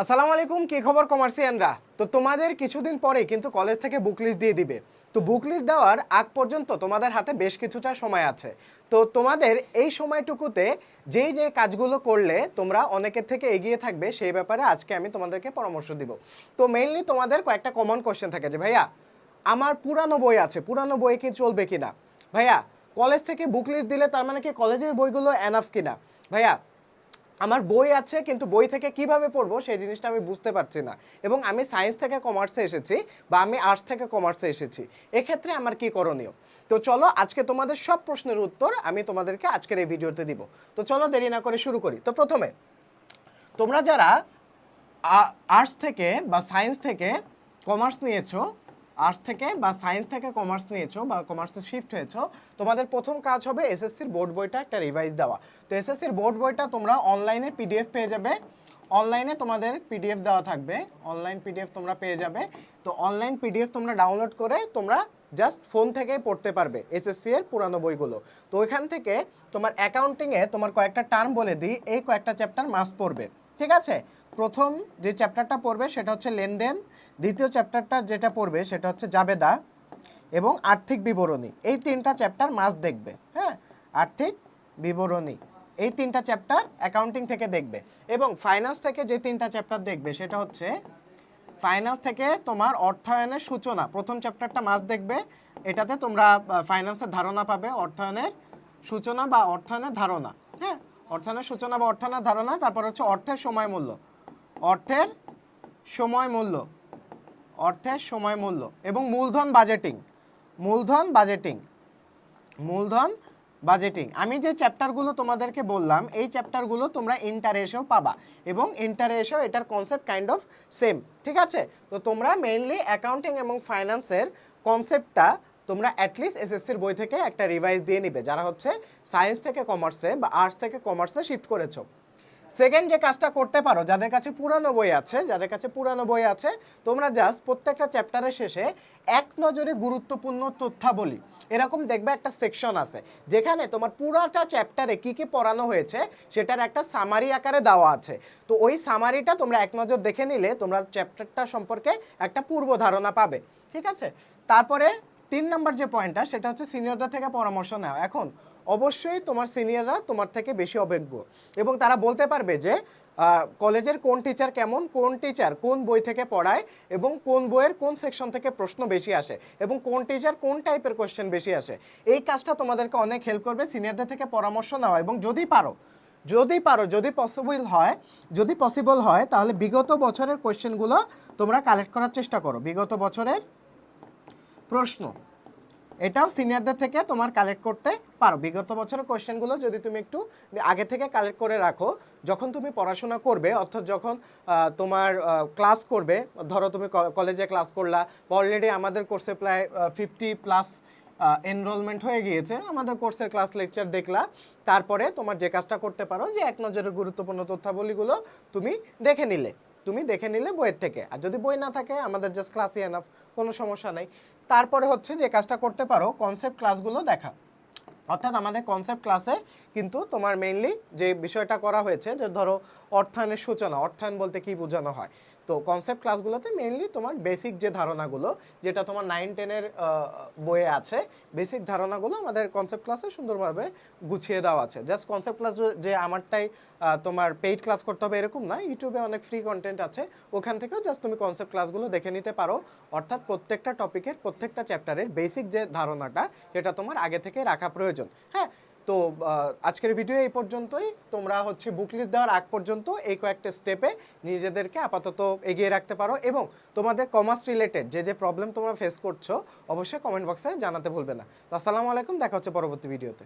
আসসালামু আলাইকুম, কি খবর কমার্সিয়ানরা তো তোমাদের কিছুদিন পরে কিন্তু কলেজ থেকে বুক লিস্ট দিয়ে দিবে। তো বুক লিস্ট দেওয়ার আগ পর্যন্ত তোমাদের হাতে বেশ কিছুটা সময় আছে। তো তোমাদের এই সময়টুকুতে যেই যে কাজগুলো করলে তোমরা অনেকের থেকে এগিয়ে থাকবে, সেই ব্যাপারে আজকে আমি তোমাদেরকে পরামর্শ দিব। তো মেইনলি তোমাদের কয়েকটা কমন কোশ্চেন থাকে যে, ভাইয়া, আমার পুরানো বই আছে, পুরানো বই কি চলবে কিনা? ভাইয়া, কলেজ থেকে বুক লিস্ট দিলে তার মানে কি কলেজের বইগুলো এনাফ কিনা? ভাইয়া আমার বই আছে, কিন্তু বই থেকে কীভাবে পড়ব সেই জিনিসটা আমি বুঝতে পারছি না। এবং আমি সায়েন্স থেকে কমার্সে এসেছি বা আমি আর্টস থেকে কমার্সে এসেছি। এক্ষেত্রে আমার কি করণীয়? তো চলো, আজকে তোমাদের সব প্রশ্নের উত্তর আমি তোমাদেরকে আজকের এই ভিডিওতে দিব। তো চলো, দেরি না করে শুরু করি। তো প্রথমে, তোমরা যারা আর্টস থেকে বা সায়েন্স থেকে কমার্স নিয়েছো আর্টস থেকে বা সায়েন্স থেকে কমার্স নিয়েছো বা কমার্সে শিফট হয়েছো, তোমাদের প্রথম কাজ হবে এসএসসির বোর্ড বইটা একটা রিভাইজ দেওয়া। তো এসএসসির বোর্ড বইটা তোমরা অনলাইনে পিডিএফ পেয়ে যাবে। অনলাইনে তোমাদের পিডিএফ দেওয়া থাকবে। অনলাইন পিডিএফ তোমরা পেয়ে যাবে। তো অনলাইন পিডিএফ তোমরা ডাউনলোড করে তোমরা জাস্ট ফোন থেকেই পড়তে পারবে এসএসসি এর পুরানো বইগুলো। তো ওইখান থেকে তোমার অ্যাকাউন্টিংয়ে তোমার কয়েকটা টার্ম বলে দিই, এই কয়েকটা চ্যাপ্টার মাস্ট পড়বে। ঠিক আছে? প্রথম যে চ্যাপ্টারটা পড়বে সেটা হচ্ছে লেনদেন দ্বিতীয় চ্যাপ্টারটা যেটা পড়বে সেটা হচ্ছে জাবেদা এবং আর্থিক বিবরণী। এই তিনটা চ্যাপ্টার মাস্ট দেখবে হ্যাঁ? আর্থিক বিবরণী। এই তিনটা চ্যাপ্টার অ্যাকাউন্টিং থেকে দেখবে এবং ফাইন্যান্স থেকে যে তিনটা চ্যাপ্টার দেখবে সেটা হচ্ছে ফাইন্যান্স থেকে তোমার অর্থায়নের সূচনা। প্রথম চ্যাপ্টারটা মাস দেখবে, এটাতে তোমরা ফাইন্যান্সের ধারণা পাবে অর্থায়নের সূচনা বা অর্থায়নের ধারণা হ্যাঁ? অর্থায়নের সূচনা বা অর্থায়নের ধারণা, তারপর হচ্ছে অর্থের সময় মূল্য অর্থের সময় মূল্য অর্থের সময় মূল্য এবং মূলধন বাজেটিং মূলধন বাজেটিং মূলধন বাজেটিং আমি যে চ্যাপ্টারগুলো তোমাদেরকে বললাম, এই চ্যাপ্টারগুলো তোমরা ইন্টারে এসেও পাবা এবং ইন্টারে এসেও এটার কনসেপ্ট কাইন্ড অফ সেম ঠিক আছে? তো তোমরা মেইনলি অ্যাকাউন্টিং এবং ফাইন্যান্সের কনসেপ্টটা তোমরা অ্যাটলিস্ট এসএসসির বই থেকে একটা রিভাইজ দিয়ে নিবে, যারা হচ্ছে সায়েন্স থেকে কমার্সে বা আর্টস থেকে কমার্সে শিফট করেছ। সেকেন্ড যে কাজটা করতে পারো, যাদের কাছে পুরানো বই আছে, যাদের কাছে পুরানো বই আছে, তোমরা জাস্ট প্রত্যেকটা চ্যাপ্টারের শেষে এক নজরে গুরুত্বপূর্ণ তথ্যাবলী। এরকম দেখবে একটা সেকশন আছে, যেখানে তোমার পুরাটা চ্যাপ্টারে কি কি পড়ানো হয়েছে, সেটার একটা সামারি আকারে দেওয়া আছে। তো ওই সামারিটা তোমরা এক নজর দেখে নিলে, তোমরা চ্যাপ্টারটা সম্পর্কে একটা পূর্ব ধারণা পাবে। ঠিক আছে? তারপরে তিন নম্বর যে পয়েন্টটা সেটা হচ্ছে সিনিয়রদের থেকে পরামর্শ নেওয়া। এখন, অবশ্যই তোমার সিনিয়ররা তোমার থেকে বেশি অভিজ্ঞ। এবং তারা বলতে পারবে যে কলেজের কোন টিচার কেমন, কোন টিচার কোন বই থেকে পড়ায় এবং কোন বইয়ের কোন সেকশন থেকে প্রশ্ন বেশি আসে এবং কোন টিচার কোন টাইপের কোশ্চেন বেশি আসে। এই কাজটা তোমাদেরকে অনেক হেল্প করবে সিনিয়রদের থেকে পরামর্শ নেওয়া। এবং যদি পারো যদি পারো, যদি পসিবল হয়, যদি পসিবল হয়, তাহলে বিগত বছরের কোয়েশ্চেনগুলো তোমরা কালেক্ট করার চেষ্টা করো। বিগত বছরের প্রশ্ন। এটাও সিনিয়রদের থেকে তোমার কালেক্ট করতে পারো। বিগত বছরের কোয়েশ্চেনগুলো যদি তুমি একটু আগে থেকে কালেক্ট করে রাখো, যখন তুমি পড়াশোনা করবে, অর্থাৎ যখন তোমার ক্লাস করবে, ধরো তুমি কলেজে ক্লাস করলা অলরেডি আমাদের কোর্সে প্রায় ফিফটি প্লাস এনরোলমেন্ট হয়ে গিয়েছে, আমাদের কোর্সের ক্লাস লেকচার দেখলা, তারপরে তোমার যে কাজটা করতে পারো, যে এক নজরের গুরুত্বপূর্ণ তথ্যাবলীগুলো তুমি দেখে নিলে। তুমি দেখে নিলে বইয়ের থেকে। আর যদি বই না থাকে, আমাদের জাস্ট ক্লাসই এনাফ কোনো সমস্যা নেই। তারপরে হচ্ছে যে কাজটা করতে পারো কনসেপ্ট ক্লাসগুলো দেখা। অর্থাৎ আমাদের কনসেপ্ট ক্লাসে কিন্তু তোমার মেইনলি যে বিষয়টা করা হয়েছে, যে ধরো অর্থায়নের সূচনা, অর্থায়ন বলতে কি বোঝানো হয়? তো কনসেপ্ট ক্লাসগুলোতে মেইনলি তোমার বেসিক যে ধারণাগুলো, যেটা তোমার নাইন টেনের বইয়ে আছে বেসিক ধারণাগুলো আমাদের কনসেপ্ট ক্লাসে সুন্দরভাবে গুছিয়ে দেওয়া আছে। জাস্ট কনসেপ্ট ক্লাস যে আমারটাই তোমার পেইড ক্লাস করতে হবে এরকম না ইউটিউবে অনেক ফ্রি কন্টেন্ট আছে, ওখান থেকেও জাস্ট তুমি কনসেপ্ট ক্লাসগুলো দেখে নিতে পারো। অর্থাৎ প্রত্যেকটা টপিকের প্রত্যেকটা চ্যাপ্টারের বেসিক যে ধারণাটা, সেটা তোমার আগে থেকে রাখা প্রয়োজন। হ্যাঁ তো আজকের ভিডিও এই পর্যন্তই। তোমরা হচ্ছে বুক লিস্ট দেওয়ার আগ পর্যন্ত এই কয়েকটা স্টেপে নিজেদেরকে আপাতত এগিয়ে রাখতে পারো এবং তোমাদের কমার্স রিলেটেড যে যে প্রবলেম তোমরা ফেস করছ, অবশ্যই কমেন্ট বক্সে জানাতে ভুলবে না। তো, আসসালামু আলাইকুম, দেখা হচ্ছে পরবর্তী ভিডিওতে